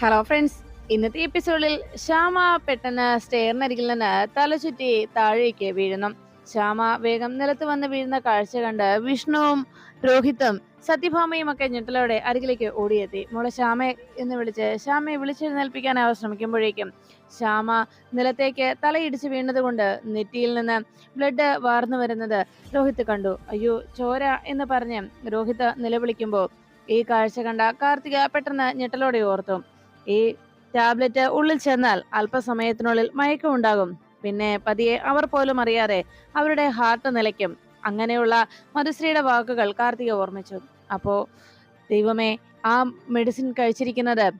Hello friends ഇന്നത്തെ എപ്പിസോഡിൽ ശ്യാമ പെട്ടെന്ന് സ്റ്റെയറിനരികിൽ നിന്ന് തലചുറ്റി താഴേക്ക് വീഴുന്നു. ശ്യാമ വേഗം നിലത്ത് വന്ന് വീഴുന്ന കാഴ്ച കണ്ട് വിഷ്ണുവും രോഹിത്തും സത്യഭാമയും ഒക്കെ ഞെട്ടലോടെ അരികിലേക്ക് ഓടിയെത്തി. മോളെ ശ്യാമ എന്ന് വിളിച്ച് ശ്യാമയെ വിളിച്ചെഴുന്നേൽപ്പിക്കാൻ അവർ ശ്രമിക്കുമ്പോഴേക്കും ശ്യാമ നിലത്തേക്ക് തലയിടിച്ച് വീണതുകൊണ്ട് നെറ്റിയിൽ നിന്ന് ബ്ലഡ് വാർന്നു വരുന്നത് രോഹിത്ത് കണ്ടു. അയ്യോ ചോര എന്ന് പറഞ്ഞ് രോഹിത്ത് നിലവിളിക്കുമ്പോൾ ഈ കാഴ്ച കണ്ട കാർത്തിക പെട്ടെന്ന് ഞെട്ടലോടെ ഓർത്തു. ഈ ടാബ്ലറ്റ് ഉള്ളിൽ ചെന്നാൽ അല്പസമയത്തിനുള്ളിൽ മയക്കം ഉണ്ടാകും പിന്നെ പതിയെ അവർ പോലും അറിയാതെ അവരുടെ ഹാർട്ട് നിലയ്ക്കും. അങ്ങനെയുള്ള മധുശ്രീയുടെ വാക്കുകൾ കാർത്തിക ഓർമ്മിച്ചു. അപ്പോ ദൈവമേ ആ മെഡിസിൻ കഴിച്ചിരിക്കുന്നത്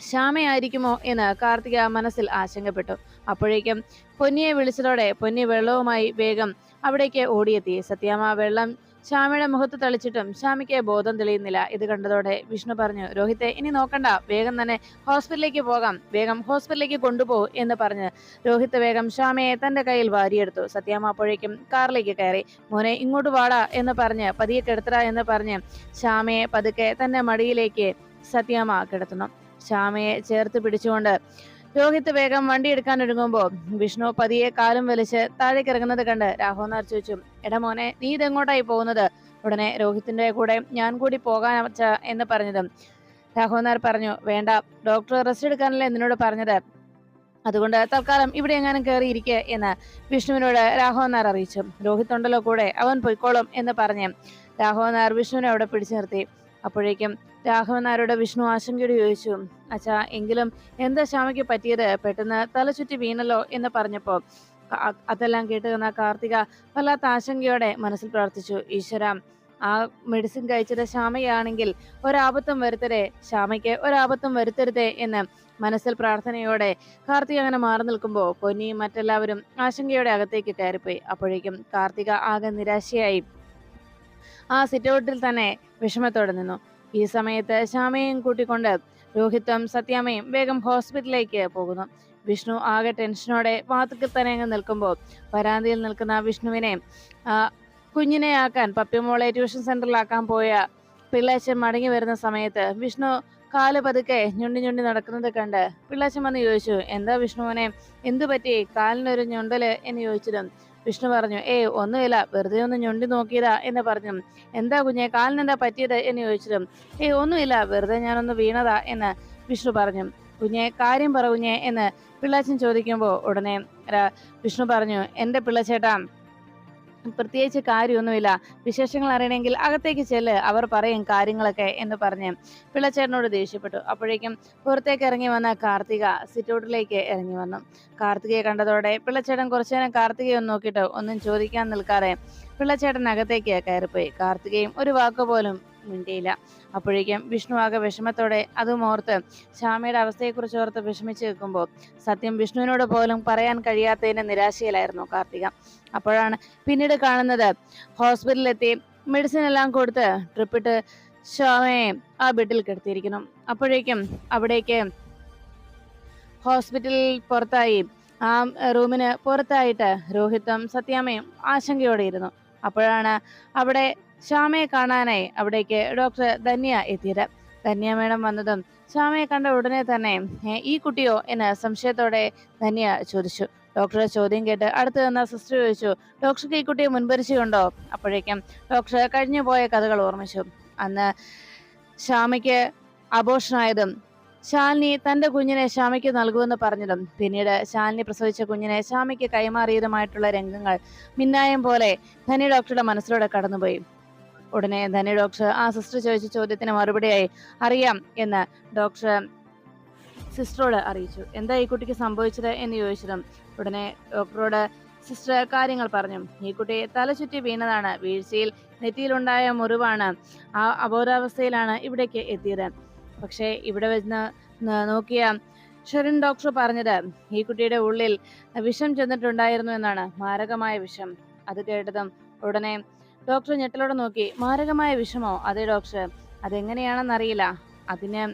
ശ്യാമയായിരിക്കുമോ എന്ന് കാർത്തിക മനസ്സിൽ ആശങ്കപ്പെട്ടു. അപ്പോഴേക്കും പൊന്നിയെ വിളിച്ചതോടെ പൊന്നി വെള്ളവുമായി വേഗം അവിടേക്ക് ഓടിയെത്തി. സത്യാമ്മ വെള്ളം ശ്യാമയുടെ മുഖത്ത് തളിച്ചിട്ടും ശ്യാമിക്ക് ബോധം തെളിയുന്നില്ല. ഇത് കണ്ടതോടെ വിഷ്ണു പറഞ്ഞു രോഹിത്തെ ഇനി നോക്കണ്ട. വേഗം തന്നെ ഹോസ്പിറ്റലിലേക്ക് പോകാം. വേഗം ഹോസ്പിറ്റലിലേക്ക് കൊണ്ടുപോ എന്ന് പറഞ്ഞ് രോഹിത് വേഗം ശ്യാമയെ തന്റെ കയ്യിൽ വാരിയെടുത്തു. സത്യാമ്മ അപ്പോഴേക്കും കാറിലേക്ക് കയറി മോനെ ഇങ്ങോട്ട് വാടാ എന്ന് പറഞ്ഞ് പതിയെ കിടത്തറ എന്ന് പറഞ്ഞ് ശ്യാമയെ പതുക്കെ തന്റെ മടിയിലേക്ക് സത്യാമ്മ കിടത്തുന്നു. ശ്യാമയെ ചേർത്ത് പിടിച്ചുകൊണ്ട് രോഹിത് വേഗം വണ്ടി എടുക്കാൻ ഒരുങ്ങുമ്പോൾ വിഷ്ണു പതിയെ കാലും വലിച്ച് താഴേക്ക് ഇറങ്ങുന്നത് കണ്ട് രാഹുനാർ ചോദിച്ചു എടാ മോനെ നീ ഇതെങ്ങോട്ടായി പോകുന്നത്? ഉടനെ രോഹിത്തിന്റെ കൂടെ ഞാൻ കൂടി പോകാൻ അച്ഛ എന്ന് പറഞ്ഞതും രാഹുനാർ പറഞ്ഞു വേണ്ട ഡോക്ടർ റെസ്റ്റ് എടുക്കാനല്ലേ എന്നോട് പറഞ്ഞത്. അതുകൊണ്ട് തൽക്കാലം ഇവിടെ എങ്ങാനും കയറിയിരിക്കെ എന്ന് വിഷ്ണുവിനോട് രാഘവനാർ അറിയിച്ചു. രോഹിത് ഉണ്ടല്ലോ കൂടെ അവൻ പൊയ്ക്കോളും എന്ന് പറഞ്ഞ് രാഘവനാർ വിഷ്ണുവിനെ അവിടെ പിടിച്ചു നിർത്തി. അപ്പോഴേക്കും രാഘവനാരോട് വിഷ്ണു ആശങ്കയോട് ചോദിച്ചു അച്ഛാ എങ്കിലും എന്താ ശ്യാമയ്ക്ക് പറ്റിയത്? പെട്ടെന്ന് തലചുറ്റി വീണല്ലോ? എന്ന് പറഞ്ഞപ്പോ അ- അതെല്ലാം കേട്ട് നിന്ന കാർത്തിക വല്ലാത്ത ആശങ്കയോടെ മനസ്സിൽ പ്രാർത്ഥിച്ചു ഈശ്വര ആ മെഡിസിൻ കഴിച്ചത് ശ്യാമയാണെങ്കിൽ ഒരാപത്തും വരുത്തരുതേ ശ്യാമയ്ക്ക് ഒരാപത്തും വരുത്തരുതേ എന്ന് മനസ്സിൽ പ്രാർത്ഥനയോടെ കാർത്തിക അങ്ങനെ മാറി നിൽക്കുമ്പോൾ പൊന്നിയും മറ്റെല്ലാവരും ആശങ്കയോടെ അകത്തേക്ക് കയറിപ്പോയി. അപ്പോഴേക്കും കാർത്തിക ആകെ നിരാശയായി. ആ സിറ്റൗട്ടിൽ തന്നെ വിഷമത്തോടെ നിന്നു. ഈ സമയത്ത് ശ്യാമയും കൂട്ടിക്കൊണ്ട് രോഹിത്തും സത്യാമയും വേഗം ഹോസ്പിറ്റലിലേക്ക് പോകുന്നു. വിഷ്ണു ആകെ ടെൻഷനോടെ വാതുക്കൽ തന്നെ അങ്ങ് നിൽക്കുമ്പോൾ വരാന്തയിൽ നിൽക്കുന്ന വിഷ്ണുവിനെ കുഞ്ഞിനെ ആക്കാൻ പപ്പിമോളെ ട്യൂഷൻ സെന്ററിലാക്കാൻ പോയ പിള്ളേച്ചൻ മടങ്ങി വരുന്ന സമയത്ത് വിഷ്ണു കാൽ പതുക്കെ ഞുണ്ടി ഞുണ്ടി നടക്കുന്നത് കണ്ട് പിള്ളേച്ചൻ വന്ന് ചോദിച്ചു എന്താ വിഷ്ണുവിനെ എന്തു പറ്റി കാലിനൊരു ഞുണ്ടൽ? എന്ന് ചോദിച്ചതും വിഷ്ണു പറഞ്ഞു ഏയ് ഒന്നുമില്ല വെറുതെ ഒന്ന് ഞൊണ്ടി നോക്കിയതാ എന്ന് പറഞ്ഞു. എന്താ കുഞ്ഞെ കാലിനെന്താ പറ്റിയത്? എന്ന് ചോദിച്ചിട്ടും ഏയ് ഒന്നുമില്ല വെറുതെ ഞാനൊന്ന് വീണതാ എന്ന് വിഷ്ണു പറഞ്ഞു. കുഞ്ഞെ കാര്യം പറ കുഞ്ഞെ എന്ന് പിള്ളാച്ചൻ ചോദിക്കുമ്പോൾ ഉടനെ വിഷ്ണു പറഞ്ഞു എന്റെ പിള്ളച്ചേട്ടാ പ്രത്യേകിച്ച് കാര്യമൊന്നുമില്ല. വിശേഷങ്ങൾ അറിയണമെങ്കിൽ അകത്തേക്ക് ചെല്ല്. അവർ പറയും കാര്യങ്ങളൊക്കെ എന്ന് പറഞ്ഞ്. പിള്ളച്ചേട്ടനോട് ദേഷ്യപ്പെട്ടു. അപ്പോഴേക്കും പുറത്തേക്ക് ഇറങ്ങി വന്ന കാർത്തിക സിറ്റൗട്ടിലേക്ക് ഇറങ്ങി വന്നു. കാർത്തികയെ കണ്ടതോടെ പിള്ളച്ചേട്ടൻ കുറച്ചു നേരം കാർത്തികയെ ഒന്ന് നോക്കിയിട്ട് ഒന്നും ചോദിക്കാൻ നിൽക്കാതെ പിള്ളച്ചേട്ടൻ അകത്തേക്കാ കയറിപ്പോയി. കാർത്തികയും ഒരു വാക്ക് പോലും മിണ്ടിയില്ല. അപ്പോഴേക്കും വിഷ്ണു ആകെ വിഷമത്തോടെ അതും ഓർത്ത് ശ്യാമയുടെ അവസ്ഥയെക്കുറിച്ച് ഓർത്ത് വിഷമിച്ച് നിൽക്കുമ്പോൾ സത്യം വിഷ്ണുവിനോട് പോലും പറയാൻ കഴിയാത്തതിന്റെ നിരാശയിലായിരുന്നു കാർത്തിക. അപ്പോഴാണ് പിന്നീട് കാണുന്നത് ഹോസ്പിറ്റലിലെത്തി മെഡിസിൻ എല്ലാം കൊടുത്ത് ട്രിപ്പിട്ട് ശ്യാമയെ ആ ബെഡിൽ കിടത്തിയിരിക്കുന്നു. അപ്പോഴേക്കും അവിടേക്ക് ഹോസ്പിറ്റലിൽ പുറത്തായി. ആ റൂമിന് പുറത്തായിട്ട് രോഹിത്തും സത്യാമയും ആശങ്കയോടെ ഇരുന്നു. അപ്പോഴാണ് അവിടെ ശ്യാമയെ കാണാനായി അവിടേക്ക് ഡോക്ടർ ധന്യ എത്തിയത്. ധന്യ മേഡം വന്നതും ശ്യാമയെ കണ്ട ഉടനെ തന്നെ ഈ കുട്ടിയോ? എന്ന് സംശയത്തോടെ ധന്യ ചോദിച്ചു. ഡോക്ടറെ ചോദ്യം കേട്ട് അടുത്ത് നിന്ന സിസ്റ്റർ ചോദിച്ചു ഡോക്ടർക്ക് ഈ കുട്ടിയെ മുൻപരിചയമുണ്ടോ? അപ്പോഴേക്കും ഡോക്ടർ കഴിഞ്ഞു പോയ കഥകൾ ഓർമ്മിച്ചു. അന്ന് ശ്യാമയ്ക്ക് അബോഷനായതും ശാലിനി തന്റെ കുഞ്ഞിനെ ശ്യാമയ്ക്ക് നൽകുമെന്ന് പറഞ്ഞതും പിന്നീട് ശാലിനി പ്രസവിച്ച കുഞ്ഞിനെ ശ്യാമയ്ക്ക് കൈമാറിയതുമായിട്ടുള്ള രംഗങ്ങൾ മിന്നായം പോലെ ധനി ഡോക്ടറുടെ മനസ്സിലൂടെ കടന്നുപോയി. ഉടനെ ധനി ഡോക്ടർ ആ സിസ്റ്റർ ചോദിച്ച ചോദ്യത്തിന് മറുപടിയായി അറിയാം എന്ന് ഡോക്ടർ സിസ്റ്ററോട് അറിയിച്ചു. എന്താ ഈ കുട്ടിക്ക് സംഭവിച്ചത്? എന്ന് ചോദിച്ചതും ഉടനെ ഡോക്ടറോട് സിസ്റ്റർ കാര്യങ്ങൾ പറഞ്ഞു. ഈ കുട്ടി തലചുറ്റി വീണതാണ്. വീഴ്ചയിൽ നെറ്റിയിലുണ്ടായ മുറിവാണ്. ആ അബോധാവസ്ഥയിലാണ് ഇവിടേക്ക് എത്തിയത്. പക്ഷേ ഇവിടെ വെച്ച് ന- നോക്കിയ. ഷെറിൻ ഡോക്ടർ പറഞ്ഞത് ഈ കുട്ടിയുടെ ഉള്ളിൽ വിഷം ചെന്നിട്ടുണ്ടായിരുന്നു എന്നാണ്. മാരകമായ വിഷം. അത് കേട്ടതും ഉടനെ ഡോക്ടർ ഞെട്ടലോടെ നോക്കി. മാരകമായ വിഷമോ? അതെ ഡോക്ടർ. അതെങ്ങനെയാണെന്നറിയില്ല. അതിന്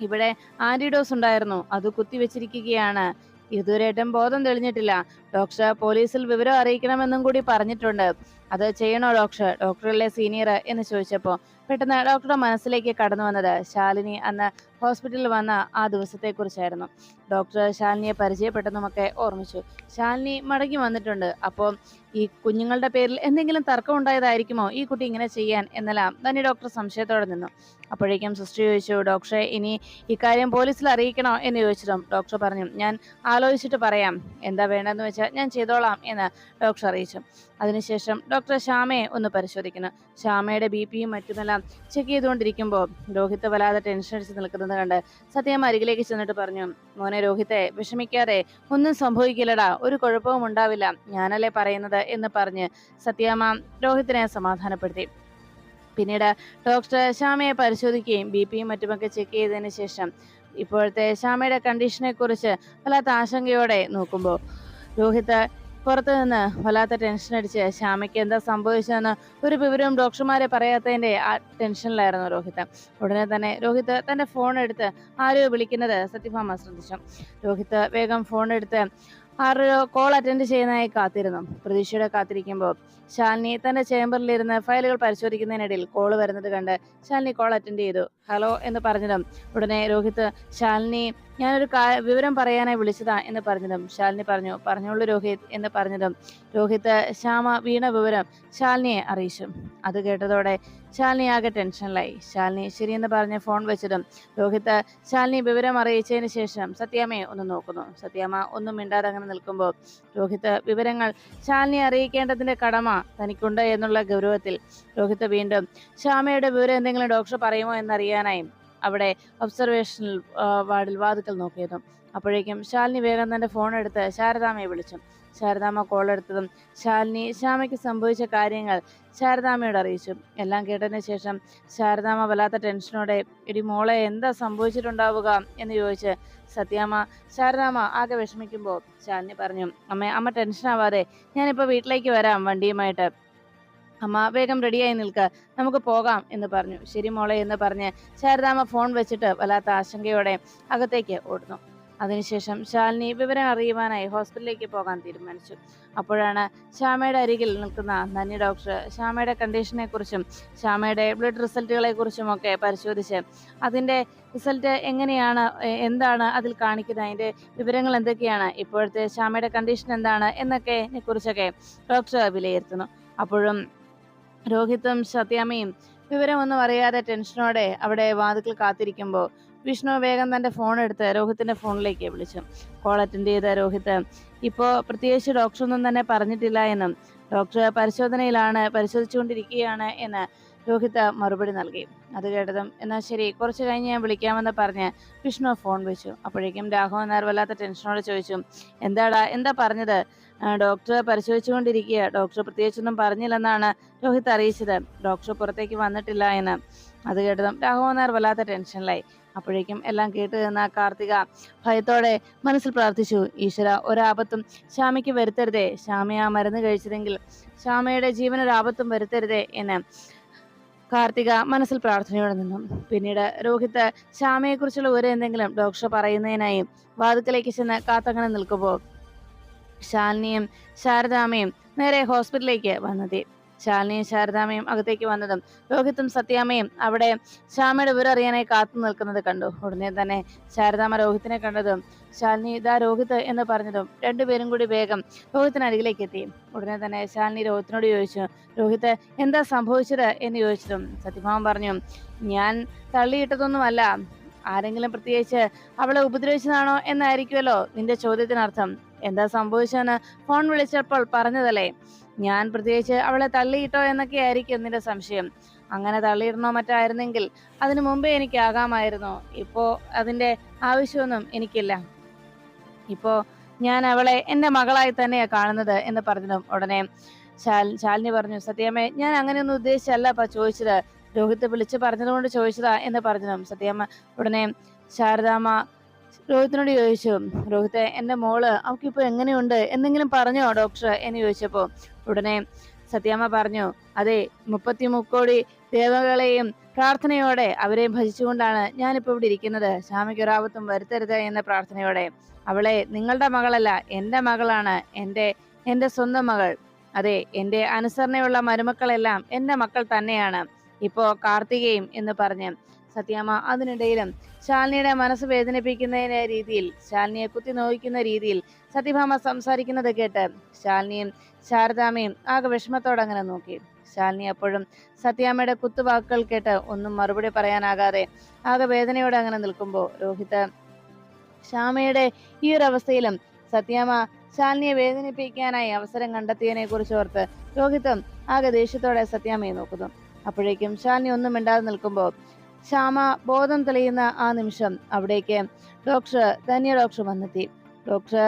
ഇവിടെ ആന്റിഡോസ് ഉണ്ടായിരുന്നു. അത് കുത്തിവെച്ചിരിക്കുകയാണ്. ഇതുവരെയായിട്ടും ബോധം തെളിഞ്ഞിട്ടില്ല. ഡോക്ടർ പോലീസിൽ വിവരം അറിയിക്കണമെന്നും കൂടി പറഞ്ഞിട്ടുണ്ട്. അത് ചെയ്യണോ ഡോക്ടർ? ഡോക്ടറല്ലേ സീനിയർ എന്ന് ചോദിച്ചപ്പോൾ പെട്ടെന്ന് ഡോക്ടറുടെ മനസ്സിലേക്ക് കടന്നു വന്നത്. ശാലിനി അന്ന് ഹോസ്പിറ്റലിൽ വന്ന ആ ദിവസത്തെക്കുറിച്ചായിരുന്നു. ഡോക്ടർ ശാലിനിയെ പരിചയപ്പെട്ടെന്നുമൊക്കെ ഓർമ്മിച്ചു. ശാലിനി മടങ്ങി വന്നിട്ടുണ്ട്. അപ്പോൾ ഈ കുഞ്ഞുങ്ങളുടെ പേരിൽ എന്തെങ്കിലും തർക്കം ഉണ്ടായതായിരിക്കുമോ ഈ കുട്ടി ഇങ്ങനെ ചെയ്യാൻ എന്നെല്ലാം തന്നെ ഡോക്ടർ സംശയത്തോടെ നിന്നു. അപ്പോഴേക്കും സിസ്റ്റർ ചോദിച്ചു ഡോക്ടറെ ഇനി ഇക്കാര്യം പോലീസിൽ അറിയിക്കണോ? എന്ന് ചോദിച്ചിട്ടും ഡോക്ടർ പറഞ്ഞു ഞാൻ ആലോചിച്ചിട്ട് പറയാം. എന്താ വേണ്ടതെന്ന് വെച്ചാൽ ഞാൻ ചെയ്തോളാം എന്ന് ഡോക്ടർ അറിയിച്ചു. അതിനുശേഷം ഡോക്ടർ ശ്യാമയെ ഒന്ന് പരിശോധിക്കുന്നു. ശ്യാമയുടെ ബി പിയും മറ്റുമെല്ലാം ചെക്ക് ചെയ്തുകൊണ്ടിരിക്കുമ്പോൾ രോഹിത്ത് വല്ലാതെ ടെൻഷൻ അടിച്ച് നിൽക്കുന്നത് കണ്ട് സത്യമ്മ അരികിലേക്ക് ചെന്നിട്ട് പറഞ്ഞു മോനെ രോഹിത്തെ വിഷമിക്കാതെ ഒന്നും സംഭവിക്കില്ലടാ ഒരു കുഴപ്പവും ഉണ്ടാവില്ല ഞാനല്ലേ പറയുന്നത്? എന്ന് പറഞ്ഞ് സത്യാമ്മ രോഹിത്തിനെ സമാധാനപ്പെടുത്തി. പിന്നീട് ഡോക്ടർ ശ്യാമയെ പരിശോധിക്കുകയും ബി പിയും മറ്റുമൊക്കെ ചെക്ക് ചെയ്തതിന് ശേഷം ഇപ്പോഴത്തെ ശ്യാമയുടെ കണ്ടീഷനെ കുറിച്ച് വല്ലാത്ത ആശങ്കയോടെ നോക്കുമ്പോൾ രോഹിത്ത് പുറത്തു നിന്ന് വല്ലാത്ത ടെൻഷൻ അടിച്ച് ശ്യാമയ്ക്ക് എന്താ സംഭവിച്ചതെന്ന് ഒരു വിവരവും ഡോക്ടർമാരെ പറയാത്തതിന്റെ ആ ടെൻഷനിലായിരുന്നു രോഹിത്. ഉടനെ തന്നെ രോഹിത് തന്റെ ഫോൺ എടുത്ത് ആരെയോ വിളിക്കുന്നത് സത്യഭാമ ശ്രദ്ധിച്ചു. രോഹിത് വേഗം ഫോൺ എടുത്ത് ആരോ കോൾ അറ്റൻഡ് ചെയ്യുന്നതായി കാത്തിരുന്നു. പ്രതീക്ഷയുടെ കാത്തിരിക്കുമ്പോൾ ശാലിനി തന്റെ ചേംബറിലിരുന്ന് ഫയലുകൾ പരിശോധിക്കുന്നതിനിടയിൽ കോൾ വരുന്നത് കണ്ട് ശാലിനി കോൾ അറ്റൻഡ് ചെയ്തു. ഹലോ എന്ന് പറഞ്ഞതും ഉടനെ രോഹിത് ശാലിനി ഞാനൊരു വിവരം പറയാനായി വിളിച്ചതാ എന്ന് പറഞ്ഞതും ശാലിനി പറഞ്ഞു. പറഞ്ഞോളൂ രോഹിത് എന്ന് പറഞ്ഞതും രോഹിത് ശ്യാമ വീണ വിവരം ശാലിനിയെ അറിയിച്ചു. അത് കേട്ടതോടെ ശാലിനി ആകെ ടെൻഷനിലായി. ശാലിനി ശരിയെന്ന് പറഞ്ഞ് ഫോൺ വെച്ചതും രോഹിത് ശാലിനി വിവരം അറിയിച്ചതിന് ശേഷം സത്യാമ്മയെ ഒന്ന് നോക്കുന്നു. സത്യാമ്മ ഒന്നും മിണ്ടാതെ അങ്ങനെ നിൽക്കുമ്പോൾ രോഹിത് വിവരങ്ങൾ ശാലിനി അറിയിക്കേണ്ടതിന്റെ കടമ തനിക്കുണ്ട് എന്നുള്ള ഗൗരവത്തിൽ രോഹിത് വീണ്ടും ശ്യാമയുടെ വിവരം എന്തെങ്കിലും ഡോക്ടർ പറയുമോ എന്നറിയാനായി അവിടെ ഒബ്സർവേഷനിൽ വാർഡിൽ വാതുക്കൽ നോക്കിയതു അപ്പോഴേക്കും ശാലിനി വേഗം തന്റെ ഫോൺ എടുത്ത് ശാരദാമയെ വിളിച്ചു. ശാരദാമ കോൾ എടുത്തതും ശാലിനി ശ്യാമയ്ക്ക് സംഭവിച്ച കാര്യങ്ങൾ ശാരദാമയോട് അറിയിച്ചു. എല്ലാം കേട്ടതിന് ശേഷം ശാരദാമ വല്ലാത്ത ടെൻഷനോടെ ഇടി മോളെ എന്താ സംഭവിച്ചിട്ടുണ്ടാവുക? എന്ന് ചോദിച്ച് സത്യാമ്മ ശാരദാമ ആകെ വിഷമിക്കുമ്പോൾ ശാലിനി പറഞ്ഞു അമ്മ അമ്മ ടെൻഷനാവാതെ ഞാനിപ്പോൾ വീട്ടിലേക്ക് വരാം വണ്ടിയുമായിട്ട്. അമ്മ വേഗം റെഡിയായി നിൽക്ക. നമുക്ക് പോകാം എന്ന് പറഞ്ഞു. ശരി മോളെ എന്ന് പറഞ്ഞ് ശാരദാമ ഫോൺ വെച്ചിട്ട് വല്ലാത്ത ആശങ്കയോടെ അകത്തേക്ക് ഓടുന്നു. അതിനുശേഷം ശാലിനി വിവരം അറിയുവാനായി ഹോസ്പിറ്റലിലേക്ക് പോകാൻ തീരുമാനിച്ചു. അപ്പോഴാണ് ശ്യാമയുടെ അരികിൽ നിൽക്കുന്ന നന്നി ഡോക്ടർ ശ്യാമയുടെ കണ്ടീഷനെ കുറിച്ചും ശ്യാമയുടെ ബ്ലഡ് റിസൾട്ടുകളെ കുറിച്ചും ഒക്കെ പരിശോധിച്ച് അതിന്റെ റിസൾട്ട് എങ്ങനെയാണ് എന്താണ് അതിൽ കാണിക്കുന്നത് അതിന്റെ വിവരങ്ങൾ എന്തൊക്കെയാണ് ഇപ്പോഴത്തെ ശ്യാമയുടെ കണ്ടീഷൻ എന്താണ് എന്നൊക്കെ കുറിച്ചൊക്കെ ഡോക്ടർ വിലയിരുത്തുന്നു. അപ്പോഴും രോഹിത്തും സത്യാമയും വിവരമൊന്നും അറിയാതെ ടെൻഷനോടെ അവിടെ വാതുക്കൾ കാത്തിരിക്കുമ്പോൾ വിഷ്ണു വേഗം തന്റെ ഫോൺ എടുത്ത് രോഹിത്തിന്റെ ഫോണിലേക്ക് വിളിച്ചു. കോൾ അറ്റൻഡ് ചെയ്ത രോഹിത്ത് ഇപ്പോൾ പ്രത്യേകിച്ച് ഡോക്ടറൊന്നും തന്നെ പറഞ്ഞിട്ടില്ല എന്നും. ഡോക്ടർ പരിശോധനയിലാണ് പരിശോധിച്ചുകൊണ്ടിരിക്കുകയാണ് എന്ന് രോഹിത്ത് മറുപടി നൽകി. അത് കേട്ടതും എന്നാൽ ശരി കുറച്ച് കഴിഞ്ഞ് ഞാൻ വിളിക്കാമെന്ന് പറഞ്ഞ് വിഷ്ണു ഫോൺ വെച്ചു. അപ്പോഴേക്കും രാഘവൻ നായർ വല്ലാത്ത ടെൻഷനോടെ ചോദിച്ചു എന്താടാ എന്താ പറഞ്ഞത്? ഡോക്ടർ പരിശോധിച്ചുകൊണ്ടിരിക്കുക. ഡോക്ടർ പ്രത്യേകിച്ചൊന്നും പറഞ്ഞില്ലെന്നാണ് രോഹിത് അറിയിച്ചത്. ഡോക്ടർ പുറത്തേക്ക് വന്നിട്ടില്ല എന്ന്. അത് കേട്ടതും രാഘവൻ നായർ വല്ലാത്ത ടെൻഷനിലായി അപ്പോഴേക്കും എല്ലാം കേട്ട് നിന്ന കാർത്തിക ഭയത്തോടെ മനസ്സിൽ പ്രാർത്ഥിച്ചു ഈശ്വര ഒരാപത്തും ശ്യാമയ്ക്ക് വരുത്തരുതേ. ശ്യാമ മരുന്ന് കഴിച്ചതെങ്കിൽ ശ്യാമയുടെ ജീവനൊരാപത്തും വരുത്തരുതേ എന്ന് കാർത്തിക മനസ്സിൽ പ്രാർത്ഥനയോടെ നിന്നു. പിന്നീട് രോഹിത് ശ്യാമയെക്കുറിച്ചുള്ള ഒരു എന്തെങ്കിലും ഡോക്ടർ പറയുന്നതിനായി വാതുക്കലേക്ക് ചെന്ന് കാത്തങ്ങനെ നിൽക്കുമ്പോൾ ശാലിനിയും ശാരദാമയും നേരെ ഹോസ്പിറ്റലിലേക്ക് വന്നെത്തി. ശാലിനിയും ശാരദാമയും അകത്തേക്ക് വന്നതും രോഹിത്തും സത്യാമയും അവിടെ ശ്യാമയുടെ വിവരം കാത്തു നിൽക്കുന്നത് കണ്ടു. ഉടനെ തന്നെ ശാരദാമ രോഹിത്തിനെ കണ്ടതും ശാലിനി ഇതാ രോഹിത് എന്ന് പറഞ്ഞതും രണ്ടുപേരും കൂടി വേഗം രോഹിത്തിന് അരികിലേക്ക് എത്തി. ഉടനെ തന്നെ ശാലിനി രോഹിത്തിനോട് ചോദിച്ചു രോഹിത് എന്താ സംഭവിച്ചത്? എന്ന് ചോദിച്ചതും സത്യഭാമൻ പറഞ്ഞു ഞാൻ തള്ളിയിട്ടതൊന്നുമല്ല. ആരെങ്കിലും പ്രത്യേകിച്ച് അവളെ ഉപദ്രവിച്ചതാണോ എന്നായിരിക്കുമല്ലോ നിന്റെ ചോദ്യത്തിനർത്ഥം. എന്താ സംഭവിച്ചെന്ന് ഫോൺ വിളിച്ചപ്പോൾ പറഞ്ഞതല്ലേ? ഞാൻ പ്രത്യേകിച്ച് അവളെ തള്ളിയിട്ടോ എന്നൊക്കെ ആയിരിക്കും എന്നിന്റെ സംശയം. അങ്ങനെ തള്ളിയിടണോ മറ്റായിരുന്നെങ്കിൽ അതിനു മുമ്പേ എനിക്ക് ആകാമായിരുന്നു ഇപ്പോ അതിന്റെ ആവശ്യമൊന്നും എനിക്കില്ല. ഇപ്പോ ഞാൻ അവളെ എന്റെ മകളായി തന്നെയാ കാണുന്നത് എന്ന് പറഞ്ഞതും ഉടനെ ശാൽ ശാലിനി പറഞ്ഞു സത്യാമ്മ ഞാൻ അങ്ങനെയൊന്നും ഉദ്ദേശിച്ചല്ല അപ്പ ചോദിച്ചത്. രോഹിത്ത് വിളിച്ച് പറഞ്ഞതുകൊണ്ട് ചോദിച്ചതാ എന്ന് പറഞ്ഞതും സത്യാമ്മ ഉടനെ ശാരദാമ്മ രോഹിത്തിനോട് ചോദിച്ചു രോഹിത്തെ എന്റെ മോൾ അവക്കിപ്പോ എങ്ങനെയുണ്ട്? എന്തെങ്കിലും പറഞ്ഞോ ഡോക്ടർ എന്ന് ചോദിച്ചപ്പോ ഉടനെ സത്യാമ്മ പറഞ്ഞു അതെ മുപ്പത്തി മുക്കോടി ദേവകളെയും പ്രാർത്ഥനയോടെ അവരെയും ഭജിച്ചുകൊണ്ടാണ് ഞാനിപ്പോ ഇവിടെ ഇരിക്കുന്നത്. സ്വാമിക്ക് ഒരാപത്തും വരുത്തരുത് എന്ന പ്രാർത്ഥനയോടെ. അവളെ നിങ്ങളുടെ മകളല്ല എന്റെ മകളാണ് എന്റെ എന്റെ സ്വന്തം മകൾ. അതെ എന്റെ അനുസരണയുള്ള മരുമക്കളെല്ലാം എന്റെ മക്കൾ തന്നെയാണ്. ഇപ്പോ കാർത്തികയും എന്ന് പറഞ്ഞ് സത്യാമ്മ അതിനിടയിലും ശാലിനിയുടെ മനസ്സ് വേദനിപ്പിക്കുന്ന രീതിയിൽ ശാലിനിയെ കുത്തി നോവിക്കുന്ന രീതിയിൽ സത്യഭാമ സംസാരിക്കുന്നത് കേട്ട് ശാലിനിയും ശാരദാമയും ആകെ വിഷമത്തോടെ അങ്ങനെ നോക്കി. ശാലിനി അപ്പോഴും സത്യാമ്മയുടെ കുത്തുവാക്കുകൾ കേട്ട് ഒന്നും മറുപടി പറയാനാകാതെ ആകെ വേദനയോടെ അങ്ങനെ നിൽക്കുമ്പോൾ രോഹിത് ശ്യാമയുടെ ഈ ഒരു അവസ്ഥയിലും സത്യാമ്മ ശാലിനിയെ വേദനിപ്പിക്കാനായി അവസരം കണ്ടെത്തിയതിനെ കുറിച്ച് ഓർത്ത് രോഹിതം ആകെ ദേഷ്യത്തോടെ സത്യാമ്മയെ നോക്കുന്നു. അപ്പോഴേക്കും ശാലിനി ഒന്നും മിണ്ടാതെ നിൽക്കുമ്പോൾ ശ്യാമ ബോധം തെളിയുന്ന ആ നിമിഷം അവിടേക്ക് ഡോക്ടർ ധന്യ ഡോക്ടർ വന്നെത്തി. ഡോക്ടർ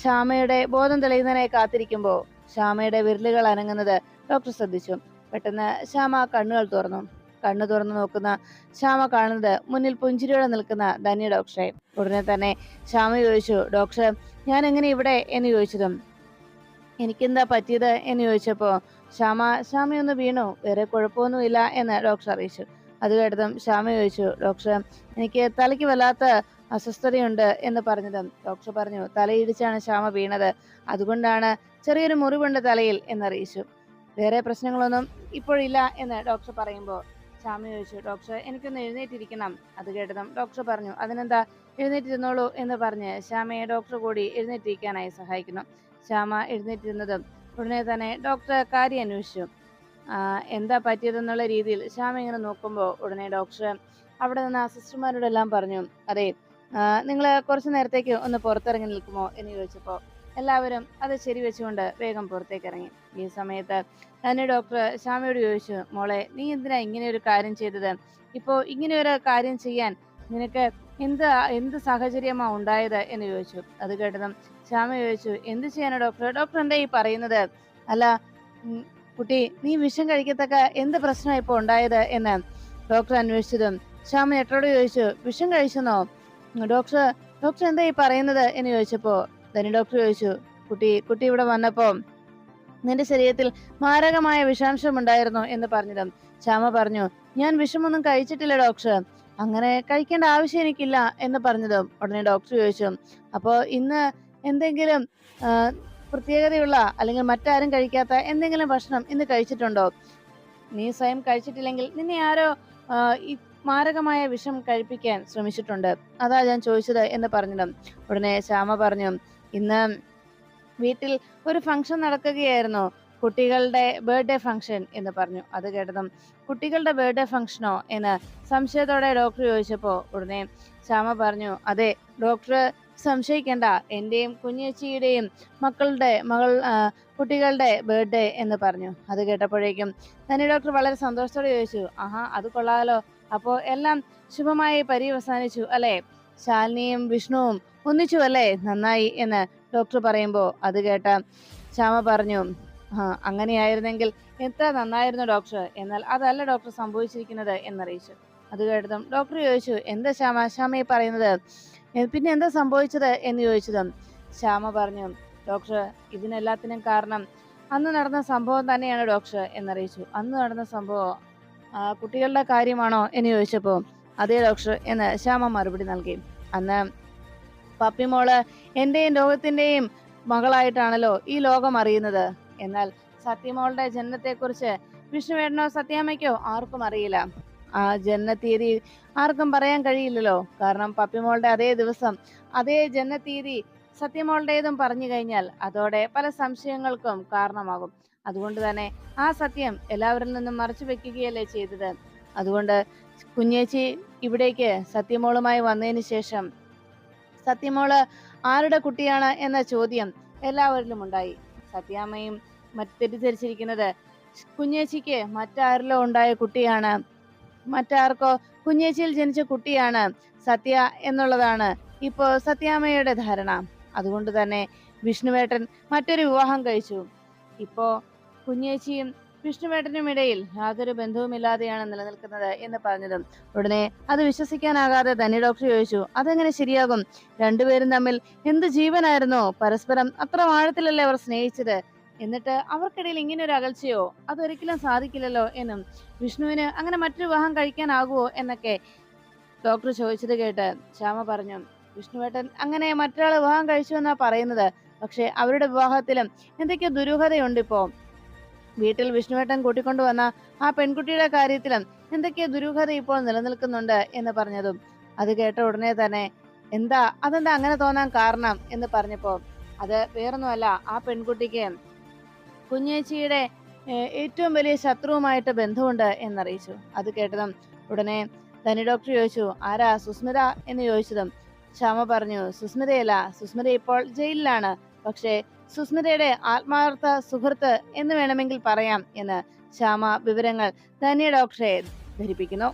ശ്യാമയുടെ ബോധം തെളിയുന്നതിനായി കാത്തിരിക്കുമ്പോൾ ശ്യാമയുടെ വിരലുകൾ അനങ്ങുന്നത് ഡോക്ടർ ശ്രദ്ധിച്ചു. പെട്ടെന്ന് ശ്യാമ കണ്ണുകൾ തുറന്നു. കണ്ണു തുറന്നു നോക്കുന്ന ശ്യാമ കാണുന്നത് മുന്നിൽ പുഞ്ചിരിയോടെ നിൽക്കുന്ന ധന്യ ഡോക്ടറെ. ഉടനെ തന്നെ ശ്യാമ ചോദിച്ചു ഡോക്ടർ ഞാൻ എങ്ങനെ ഇവിടെ? എന്ന് ചോദിച്ചതും എനിക്കെന്താ പറ്റിയത്? എന്ന് ചോദിച്ചപ്പോ ശ്യാമ ശ്യാമയൊന്ന് വീണു. വേറെ കുഴപ്പമൊന്നുമില്ല എന്ന് ഡോക്ടർ അറിയിച്ചു. അത് കേട്ടതും ശ്യാമ ചോദിച്ചു ഡോക്ടർ എനിക്ക് തലയ്ക്ക് വല്ലാത്ത അസ്വസ്ഥതയുണ്ട് എന്ന് പറഞ്ഞതും ഡോക്ടർ പറഞ്ഞു തലയിടിച്ചാണ് ശ്യാമ വീണത്. അതുകൊണ്ടാണ് ചെറിയൊരു മുറിവുണ്ട് തലയിൽ എന്നറിയിച്ചു. വേറെ പ്രശ്നങ്ങളൊന്നും ഇപ്പോഴില്ല എന്ന് ഡോക്ടർ പറയുമ്പോൾ ശ്യാമ ചോദിച്ചു ഡോക്ടർ എനിക്കൊന്ന് എഴുന്നേറ്റിരിക്കണം. അത് കേട്ടതും ഡോക്ടർ പറഞ്ഞു അതിനെന്താ? എഴുന്നേറ്റിരുന്നോളൂ എന്ന് പറഞ്ഞ് ശ്യാമയെ ഡോക്ടർ കൂടി എഴുന്നേറ്റിരിക്കാനായി സഹായിക്കുന്നു. ശ്യാമ എഴുന്നേറ്റിരുന്നതും ഉടനെ തന്നെ ഡോക്ടർ കാര്യം അന്വേഷിച്ചു എന്താ പറ്റിയതെന്നുള്ള രീതിയിൽ ശ്യാമ ഇങ്ങനെ നോക്കുമ്പോൾ ഉടനെ ഡോക്ടർ അവിടെ നിന്ന് ആ സിസ്റ്റർമാരോടെല്ലാം പറഞ്ഞു അതെ നിങ്ങൾ കുറച്ച് നേരത്തേക്ക് ഒന്ന് പുറത്തിറങ്ങി നിൽക്കുമോ? എന്ന് ചോദിച്ചപ്പോൾ എല്ലാവരും അത് ശരി വെച്ചുകൊണ്ട് വേഗം പുറത്തേക്ക് ഇറങ്ങി. ഈ സമയത്ത് തന്നെ ഡോക്ടർ ശ്യാമയോട് ചോദിച്ചു മോളെ നീ എന്തിനാ ഇങ്ങനെ ഒരു കാര്യം ചെയ്തത്? ഇപ്പോ ഇങ്ങനെ ഒരു കാര്യം ചെയ്യാൻ നിനക്ക് എന്ത് എന്ത് സാഹചര്യമാ ഉണ്ടായത്? എന്ന് ചോദിച്ചു. അത് കേട്ടതും ശ്യാമ ചോദിച്ചു എന്ത് ചെയ്യാനാ ഡോക്ടർ ഡോക്ടർ എന്താ ഈ പറയുന്നത്? അല്ല കുട്ടി നീ വിഷം കഴിക്കത്തക്ക എന്ത് പ്രശ്നം ഇപ്പൊ ഉണ്ടായത്? എന്ന് ഡോക്ടർ അന്വേഷിച്ചതും ശ്യാമ ഞെട്ടോട് ചോദിച്ചു വിഷം കഴിച്ചെന്നോ? ഡോക്ടർ ഡോക്ടർ എന്താ ഈ പറയുന്നത്? എന്ന് ചോദിച്ചപ്പോ ധനി ഡോക്ടർ ചോദിച്ചു കുട്ടി കുട്ടി ഇവിടെ വന്നപ്പോ നിന്റെ ശരീരത്തിൽ മാരകമായ വിഷാംശം ഉണ്ടായിരുന്നു എന്ന് പറഞ്ഞിടും ശ്യാമ പറഞ്ഞു ഞാൻ വിഷമൊന്നും കഴിച്ചിട്ടില്ല ഡോക്ടർ അങ്ങനെ കഴിക്കേണ്ട ആവശ്യം എനിക്കില്ല എന്ന് പറഞ്ഞതും ഉടനെ ഡോക്ടർ ചോദിച്ചു അപ്പോ ഇന്ന് എന്തെങ്കിലും പ്രത്യേകതയുള്ള അല്ലെങ്കിൽ മറ്റാരും കഴിക്കാത്ത എന്തെങ്കിലും ഭക്ഷണം ഇന്ന് കഴിച്ചിട്ടുണ്ടോ? നീ സ്വയം കഴിച്ചിട്ടില്ലെങ്കിൽ നിന്നെ ആരോ ഈ മാരകമായ വിഷം കഴിപ്പിക്കാൻ ശ്രമിച്ചിട്ടുണ്ട്. അതാ ഞാൻ ചോദിച്ചത് എന്ന് പറഞ്ഞിടും ഉടനെ ശ്യാമ പറഞ്ഞു ഇന്ന് വീട്ടിൽ ഒരു ഫംഗ്ഷൻ നടക്കുകയായിരുന്നു. കുട്ടികളുടെ ബർത്ത്ഡേ ഫംഗ്ഷൻ എന്ന് പറഞ്ഞു. അത് കേട്ടതും കുട്ടികളുടെ ബർത്ത്ഡേ ഫംഗ്ഷനോ എന്ന് സംശയത്തോടെ ഡോക്ടർ ചോദിച്ചപ്പോൾ ഉടനെ ശ്യാമ പറഞ്ഞു അതെ ഡോക്ടർ സംശയിക്കേണ്ട. എന്റെയും കുഞ്ഞേച്ചിയുടെയും മക്കളുടെ മകൾ കുട്ടികളുടെ ബർത്ത്ഡേ എന്ന് പറഞ്ഞു. അത് കേട്ടപ്പോഴേക്കും തന്നെ ഡോക്ടർ വളരെ സന്തോഷത്തോടെ ചോദിച്ചു ആഹാ അത് കൊള്ളാമല്ലോ അപ്പോൾ എല്ലാം ശുഭമായി പര്യവസാനിച്ചു അല്ലെ? ശാലിനിയും വിഷ്ണുവും ഒന്നിച്ചു അല്ലേ നന്നായി എന്ന് ഡോക്ടർ പറയുമ്പോൾ അത് കേട്ട ശ്യാമ പറഞ്ഞു അങ്ങനെയായിരുന്നെങ്കിൽ എത്ര നന്നായിരുന്നു ഡോക്ടർ. എന്നാൽ അതല്ല ഡോക്ടർ സംഭവിച്ചിരിക്കുന്നത് എന്നറിയിച്ചു. അത് കേട്ടതും ഡോക്ടർ ചോദിച്ചു എന്താ ശ്യാമ? ശ്യാമയെ പറയുന്നത്? പിന്നെ എന്താ സംഭവിച്ചത്? എന്ന് ചോദിച്ചതും ശ്യാമ പറഞ്ഞു ഡോക്ടർ ഇതിനെല്ലാത്തിനും കാരണം അന്ന് നടന്ന സംഭവം തന്നെയാണ് ഡോക്ടർ എന്നറിയിച്ചു. അന്ന് നടന്ന സംഭവം? കുട്ടികളുടെ കാര്യമാണോ? എന്ന് ചോദിച്ചപ്പോൾ അതേ ഡോക്ടർ എന്ന് ശ്യാമ മറുപടി നൽകി. അന്ന് പപ്പിമോൾ എന്റെയും ലോകത്തിന്റെയും മകളായിട്ടാണല്ലോ ഈ ലോകം അറിയുന്നത്. എന്നാൽ സത്യമോളുടെ ജനനത്തെക്കുറിച്ച് വിഷ്ണുവേട്ടനോ സത്യാമ്മയ്ക്കോ ആർക്കും അറിയില്ല. ആ ജനനത്തീയതി ആർക്കും പറയാൻ കഴിയില്ലല്ലോ. കാരണം പപ്പിമോളുടെ അതേ ദിവസം അതേ ജനനത്തീയതി സത്യമോളുടേതും പറഞ്ഞു കഴിഞ്ഞാൽ അതോടെ പല സംശയങ്ങൾക്കും കാരണമാകും. അതുകൊണ്ട് തന്നെ ആ സത്യം എല്ലാവരിൽ നിന്നും മറച്ചു വെക്കുകയല്ലേ ചെയ്തത്? അതുകൊണ്ട് കുഞ്ഞേച്ചി ഇവിടേക്ക് സത്യമോളുമായി വന്നതിന് ശേഷം സത്യമോൾ ആരുടെ കുട്ടിയാണ്? എന്ന ചോദ്യം എല്ലാവരിലും ഉണ്ടായി. സത്യാമ്മയും മറ്റ് തെറ്റിദ്ധരിച്ചിരിക്കുന്നത് കുഞ്ഞേച്ചിക്ക് മറ്റാരിലോ ഉണ്ടായ കുട്ടിയാണ്. മറ്റാർക്കോ കുഞ്ഞേച്ചിയിൽ ജനിച്ച കുട്ടിയാണ് സത്യ എന്നുള്ളതാണ് ഇപ്പോ സത്യാമ്മയുടെ ധാരണ. അതുകൊണ്ട് തന്നെ വിഷ്ണുവേട്ടൻ മറ്റൊരു വിവാഹം കഴിച്ചു. ഇപ്പോ കുഞ്ഞേച്ചിയും വിഷ്ണുവേട്ടനും ഇടയിൽ യാതൊരു ബന്ധവുമില്ലാതെയാണ് നിലനിൽക്കുന്നത് എന്ന് പറഞ്ഞതും. ഉടനെ അത് വിശ്വസിക്കാനാകാതെ തന്നെ ഡോക്ടർ ചോദിച്ചു അതെങ്ങനെ ശരിയാകും? രണ്ടുപേരും തമ്മിൽ എന്ത് ജീവനായിരുന്നോ? പരസ്പരം അത്ര ആഴത്തിലല്ലേ അവർ സ്നേഹിച്ചത്? എന്നിട്ട് അവർക്കിടയിൽ ഇങ്ങനെ ഒരു അകൽച്ചയോ? അതൊരിക്കലും സാധിക്കില്ലല്ലോ എന്നും വിഷ്ണുവിന് അങ്ങനെ മറ്റൊരു വിവാഹം കഴിക്കാനാകുമോ എന്നൊക്കെ ഡോക്ടർ ചോദിച്ചത് കേട്ട് ശ്യാമ പറഞ്ഞു വിഷ്ണുവേട്ടൻ അങ്ങനെ മറ്റൊരാൾ വിവാഹം കഴിച്ചു എന്നാ പറയുന്നത്. പക്ഷെ അവരുടെ വിവാഹത്തിലും എന്തൊക്കെയോ ദുരൂഹതയുണ്ട് ഇപ്പോ. വീട്ടിൽ വിഷ്ണുവേട്ടൻ കൂട്ടിക്കൊണ്ടുവന്ന ആ പെൺകുട്ടിയുടെ കാര്യത്തിലും എന്തൊക്കെയോ ദുരൂഹത ഇപ്പോൾ നിലനിൽക്കുന്നുണ്ട് എന്ന് പറഞ്ഞതും. അത് കേട്ട ഉടനെ തന്നെ എന്താ? അതെന്താ അങ്ങനെ തോന്നാൻ കാരണം? എന്ന് പറഞ്ഞപ്പോ അത് വേറൊന്നുമല്ല. ആ പെൺകുട്ടിക്ക് കുഞ്ഞേച്ചിയുടെ ഏറ്റവും വലിയ ശത്രുവുമായിട്ട് ബന്ധമുണ്ട് എന്നറിയിച്ചു. അത് കേട്ടതും ഉടനെ ധനി ഡോക്ടർ ചോദിച്ചു ആരാ? സുസ്മിത? എന്ന് ചോദിച്ചതും ശ്യാമ പറഞ്ഞു സുസ്മിതയല്ല. സുസ്മിത ഇപ്പോൾ ജയിലിലാണ്. പക്ഷേ സുസ്മിതയുടെ ആത്മാർത്ഥ സുഹൃത്ത് എന്ന് വേണമെങ്കിൽ പറയാം എന്ന് ശ്യാമ വിവരങ്ങൾ ധന്യ ഡോക്ടറെ ധരിപ്പിക്കുന്നു.